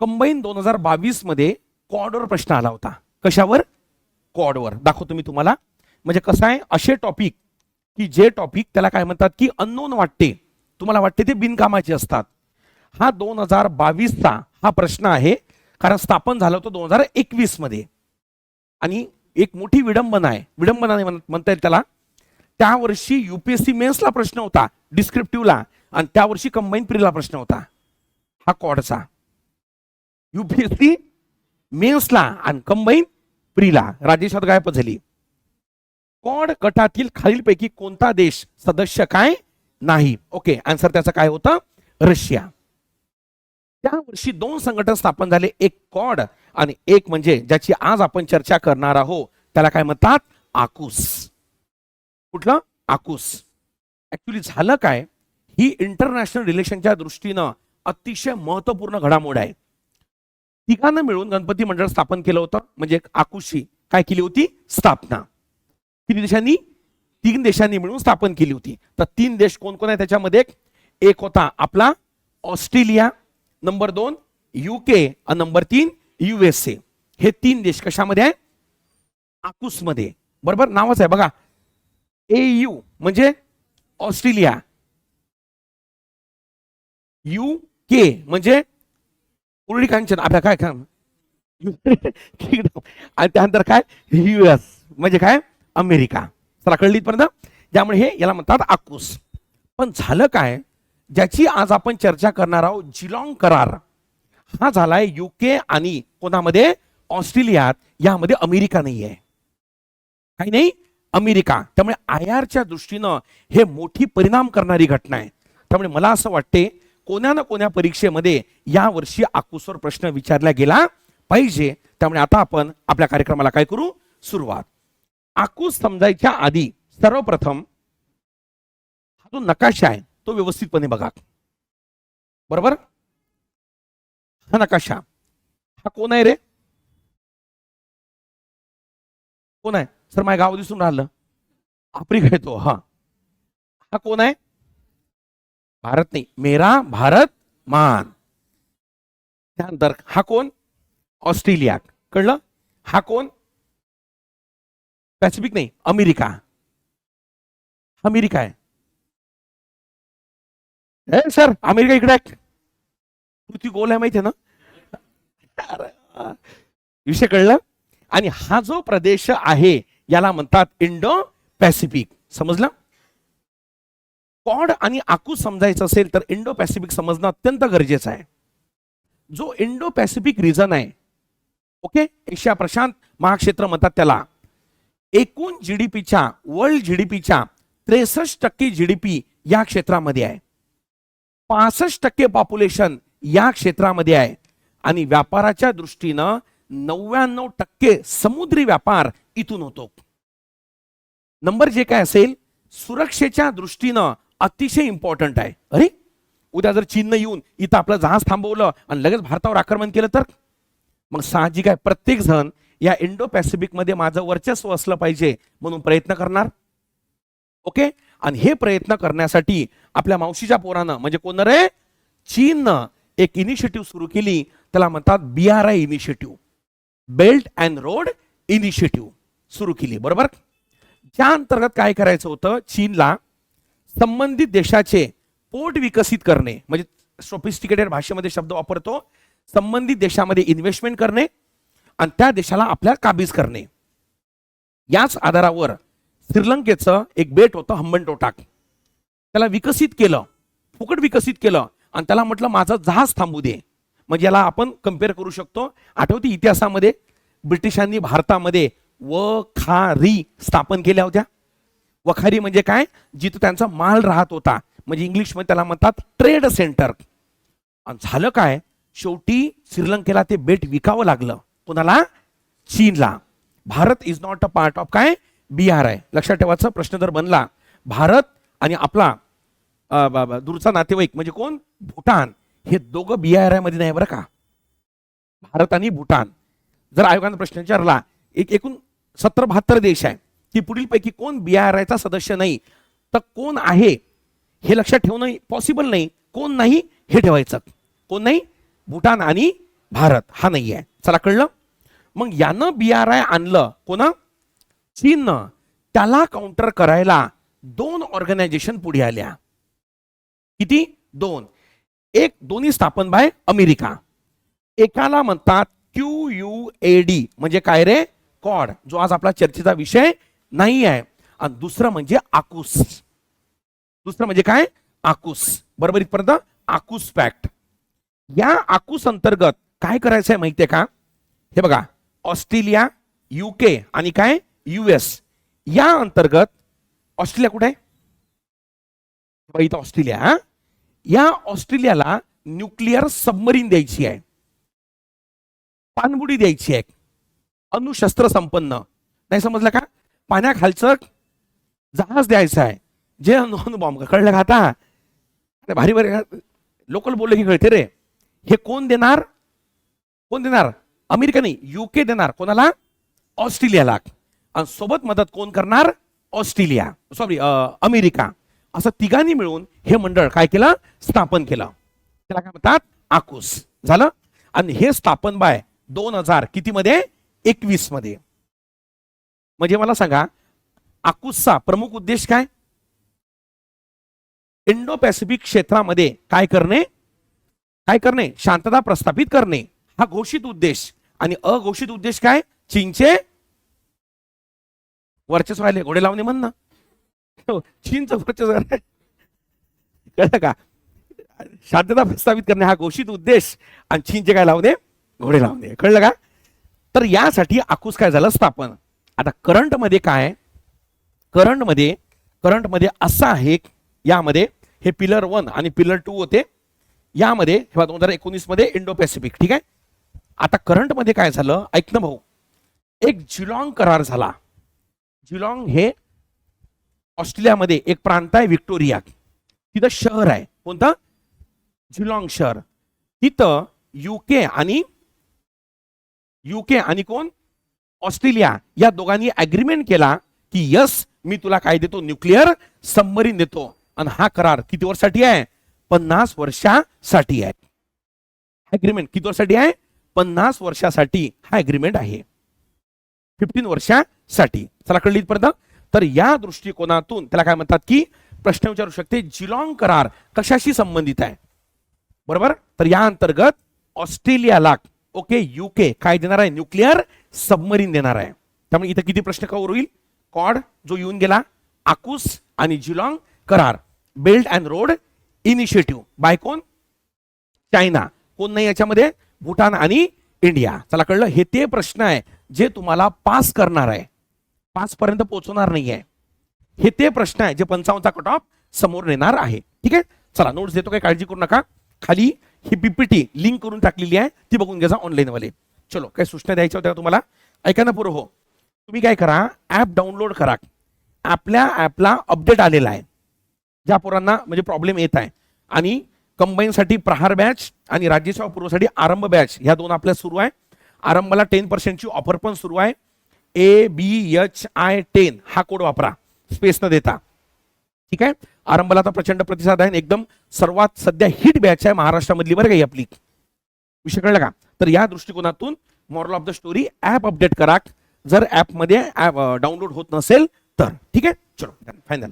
Combine दोन हजार बावीसमध्ये कॉडवर प्रश्न आला होता. कशावर? कॉडवर दाखवतो मी तुम्हाला. म्हणजे कसं आहे असे टॉपिक की जे टॉपिक त्याला काय म्हणतात की अननोन वाटते. तुम्हाला वाटते ते बिनकामाचे असतात. हा दोन हजार बावीसचा हा प्रश्न आहे कारण स्थापन झालं होतं दोन हजार एकवीसमध्ये आणि एक मोठी विडंबना आहे. विडंबना नाही म्हणत- म्हणता येईल त्याला. त्या वर्षी युपीएससी मेन्सला प्रश्न होता डिस्क्रिप्टिव्हला आणि त्या वर्षी कंबाईन प्रीला प्रश्न होता. हा कॉडचा युपीएससी मेन्सला आणि कंबाईन प्रीला. राजेशात गायब झाली. कॉड गटातील खालीलपैकी कोणता देश सदस्य काय? नाही. ओके आन्सर त्याचा काय होतं? रशिया. त्या वर्षी दोन संघटन स्थापन झाले. एक कॉड आणि एक म्हणजे ज्याची आज आपण चर्चा करणार आहोत. त्याला काय म्हणतात? आकुस. कुठलं? आकुस. ऍक्च्युली झालं काय? ही इंटरनॅशनल रिलेशनच्या दृष्टीनं अतिशय महत्त्वपूर्ण घडामोड आहे. तिघांना मिळून गणपती मंडळ स्थापन केलं होतं. म्हणजे आकुशी काय केली होती? स्थापना. किती देशांनी? तीन देशांनी मिळून स्थापन केली होती. तर तीन देश कोण कोण आहे त्याच्यामध्ये? एक होता आपला ऑस्ट्रेलिया नंबर दोन युके आणि नंबर तीन युएसए हे तीन देश कशामध्ये आहे? आकुसमध्ये. बरोबर? नावच आहे. बघा. ए यू म्हणजे ऑस्ट्रेलिया. यू के म्हणजे उरळी कांचन आपल्या काय काम? आणि त्यानंतर काय? युएस म्हणजे काय? अमेरिका. चला कळली पर्यंत त्यामुळे हे याला म्हणतात आकुस पण झालं काय? ज्याची आज आपण चर्चा करणार आहोत जिलॉंग करार. हा झालाय युके आणि कोणामध्ये? ऑस्ट्रेलियात. यामध्ये अमेरिका नाही आहे काही नाही? अमेरिका. त्यामुळे आय आरच्या दृष्टीनं हे मोठी परिणाम करणारी घटना आहे. त्यामुळे मला असं वाटते कोण्या ना कोण्या परीक्षेमध्ये या वर्षी आकुसवर प्रश्न विचारला गेला पाहिजे. त्यामुळे आता आपण आपल्या कार्यक्रमाला काय करू? सुरुवात. आकूस समजायच्या आधी सर्वप्रथम हा जो नकाशा आहे तो व्यवस्थितपणे बघा. बरोबर? हा नकाशा. हा कोण आहे रे? कोण आहे? सर माझ्या गाव दिसून राहिलं. आफ्रिका येतो हा. हा कोण आहे? भारत नाही मेरा भारत मान. त्यानंतर हा कोण? ऑस्ट्रेलिया. कळलं? हा कोण? पॅसिफिक नाही अमेरिका. अमेरिका आहे. ए सर अमेरिका इकडे आहे. पृथ्वी गोल आहे माहिती आहे ना? विषय कळलं? आणि हा जो प्रदेश आहे याला म्हणतात इंडो पॅसिफिक समजलं? कॉड आणि आकू समजायचं असेल तर इंडो पॅसिफिक समजणं अत्यंत गरजेचं आहे. जो इंडो पॅसिफिक रिजन आहे ओके एशिया प्रशांत महाक्षेत्र म्हणतात त्याला एकूण जीडीपीच्या वर्ल्ड जीडीपीच्या त्रेसष्ट टक्के जीडीपी या क्षेत्रामध्ये आहे. पासष्ट टक्के पॉप्युलेशन या क्षेत्रामध्ये आहे. आणि व्यापाराच्या दृष्टीनं नव्याण्णव टक्के समुद्री व्यापार इथून होतो. नंबर जे काय असेल सुरक्षेच्या दृष्टीनं अतिशय इम्पॉर्टंट आहे. अरे उद्या जर चीननं येऊन इथं आपलं जहाज थांबवलं आणि लगेच भारतावर आक्रमण केलं तर? मग साहजिक आहे प्रत्येक जण या इंडो पॅसिफिकमध्ये माझं वर्चस्व असलं पाहिजे म्हणून प्रयत्न करणार? ओके? आणि हे प्रयत्न करण्यासाठी आपल्या मावशीच्या पोरानं म्हणजे कोण रे? चीननं एक इनिशिएटिव्ह सुरू केली. त्याला म्हणतात B R I initiative belt and road initiative सुरू केली. बरोबर? ज्या अंतर्गत काय करायचं होतं? चीनला संबंधित देशाचे पोर्ट विकसित करणे म्हणजे सोफिस्टिकेटेड भाषेमध्ये शब्द वापरतो संबंधित देशामध्ये इन्व्हेस्टमेंट करणे आणि त्या देशाला आपल्या काबीज करणे. याच आधारावर श्रीलंकेचं एक बेट होतं हंबनटोटाक त्याला विकसित केलं फुकट विकसित केलं आणि त्याला म्हटलं माझं जहाज थांबू दे. म्हणजे याला आपण कंपेअर करू शकतो. आठवते इतिहासामध्ये ब्रिटिशांनी भारतामध्ये व खारी स्थापन केल्या होत्या. वखारी म्हणजे काय? जिथं त्यांचा माल राहत होता. म्हणजे इंग्लिशमध्ये त्याला म्हणतात ट्रेड सेंटर. आणि झालं काय? शेवटी श्रीलंकेला ते बेट विकावं लागलं. कोणाला? चीनला. Bharat is not a part of काय? बी आर आय लक्षात ठेवायचा प्रश्न जर बनला भारत आणि आपला दूरचा नातेवाईक म्हणजे कोण? भूटान. हे दोघं बी आयमध्ये नाही बरं का. भारत आणि भूटान. जर आयोगाने प्रश्न विचारला एक एकूण सत्तर बहात्तर देश आहे. की पुढीलपैकी कोण बी आर आयचा सदस्य नाही तर कोण आहे हे लक्षात ठेवणं पॉसिबल नाही. कोण नाही हे ठेवायचं. कोण नाही? भूटान आणि भारत. हा नाही आहे चला कळलं? मग यानं बी आर आय आणलं. कोण? चीननं. त्याला काउंटर करायला दोन ऑर्गनायझेशन पुढे आल्या. किती? दोन. एक दोन्ही स्थापन बाय अमेरिका. एकाला म्हणतात क्यू यू ए डी म्हणजे काय रे? कॉड. जो आज आपला चर्चेचा विषय नाही आहे आणि दुसरं म्हणजे आकुस. दुसरं म्हणजे काय? आकुस. बरोबर इथपर्यंत? आकुस पॅक्ट या आकुस अंतर्गत काय करायचं आहे माहितीये का? हे बघा. ऑस्ट्रेलिया युके आणि काय? युएस या अंतर्गत ऑस्ट्रेलिया कुठे? आहे इथं ऑस्ट्रेलिया या ऑस्ट्रेलियाला न्यूक्लिअर सबमरीन द्यायची आहे. पाणबुडी द्यायची आहे. अणुशस्त्र संपन्न नाही समजलं का? पाण्याखालचं जहाज द्यायचं आहे. जे नॉन बॉम्ब कळलं का आता? अरे भारी भारी लोकल बोलले की कळते रे. हे कोण देणार? कोण देणार? अमेरिका नाही युके देणार. कोणाला? ऑस्ट्रेलियाला. आणि सोबत मदत कोण करणार? ऑस्ट्रेलिया. Sorry America. असं तिघांनी मिळून हे मंडळ काय केलं? स्थापन केलं. त्याला काय म्हणतात? आकुस झालं? आणि हे स्थापन बाय दोन हजार किती मध्ये एकवीसमध्ये म्हणजे मला सांगा आकुसचा प्रमुख उद्देश काय? इंडो पॅसिफिक क्षेत्रामध्ये काय करणे? काय करणे? शांतता प्रस्थापित करणे. हा घोषित उद्देश. आणि अघोषित उद्देश काय? चीनचे? वर्चस्व राहिले. घोडे लावणे म्हण ना. हो, चीनचं वर्चस्व कळलं का? शांतता प्रस्थापित करणे हा घोषित उद्देश. आणि चीनचे काय लावणे? घोडे लावणे. कळलं का? तर यासाठी आकुस काय झालं? स्थापन. आता करंटमध्ये काय? करंटमध्ये करंटमध्ये असं आहे यामध्ये हे पिलर वन आणि पिलर टू होते. यामध्ये हे दोन हजार एकोणीसमध्ये इंडो पॅसिफिक ठीक आहे? आता करंटमध्ये काय झालं? ऐक ना भाऊ. एक जिलॉंग करार झाला. जिलॉंग हे ऑस्ट्रेलियामध्ये एक प्रांत आहे विक्टोरिया तिथं शहर आहे. कोणतं? जिलॉंग शहर. तिथं युके आणि युके आणि कोण? ऑस्ट्रेलिया या दोघांनी अग्रीमेंट केला की यस मी तुला काय देतो? न्यूक्लिअर सबमरीन देतो. आणि हा करार किती वर्षासाठी आहे? पन्नास वर्षासाठी आहे. अग्रीमेंट किती वर्षासाठी आहे? पन्नास वर्षासाठी हा अग्रीमेंट आहे. फिफ्टीन वर्षासाठी. चला कळली इथपर्यंत? तर या दृष्टिकोनातून त्याला काय म्हणतात की प्रश्न विचारू शकते जिलॉंग करार कशाशी संबंधित आहे? बरोबर? तर या अंतर्गत ऑस्ट्रेलियाला ओके युके काय देणार आहे? न्यूक्लिअर सबमरीन देणार आहे. त्यामुळे इथं किती प्रश्न कवर होईल? कॉड जो येऊन गेला आकुस आणि जिलॉंग करार. Belt and road initiative by कोण? चायना कोण नाही याच्यामध्ये? भूटान आणि इंडिया. चला कळलं? हे ते प्रश्न आहे जे तुम्हाला पास करणार आहे. पास पर्यंत पोहोचवणार नाही आहे हे ते प्रश्न आहे जे पंचावन्नचा कट ऑफ समोर नेणार आहे. ठीक आहे? चला नोट्स देतो काही काळजी करू नका. खाली ही पीपीटी लिंक करून टाकलेली आहे. ती बघून घ्यायचा ऑनलाईन वाले. चलो काही सूचना द्यायच्या होत्या तुम्हाला? ऐका ना पुरो हो. तुम्ही काय करा ऍप डाउनलोड करा. आपल्या ऍपला अपडेट आलेला आहे. ज्या पोरांना म्हणजे प्रॉब्लेम येत आहे. आणि कंबाईनसाठी प्रहार बॅच आणि राज्यसेवा पूर्वसाठी आरंभ बॅच ह्या दोन आपल्या सुरू आहे. आरंभला टेन पर्सेंटची ऑफर पण सुरू आहे. A B H I ten हा कोड वापरा. स्पेस न देता. ठीक आहे? आरंभला आता प्रचंड प्रतिसाद आहे आणि एकदम सर्वात सध्या हिट बॅच आहे महाराष्ट्रामधली बरं काही आपली. विषय कळला का? तर या दृष्टिकोनातून moral of the story app update करा. जर ऍपमध्ये ऍप डाउनलोड होत नसेल तर. ठीक आहे? चलो फायनल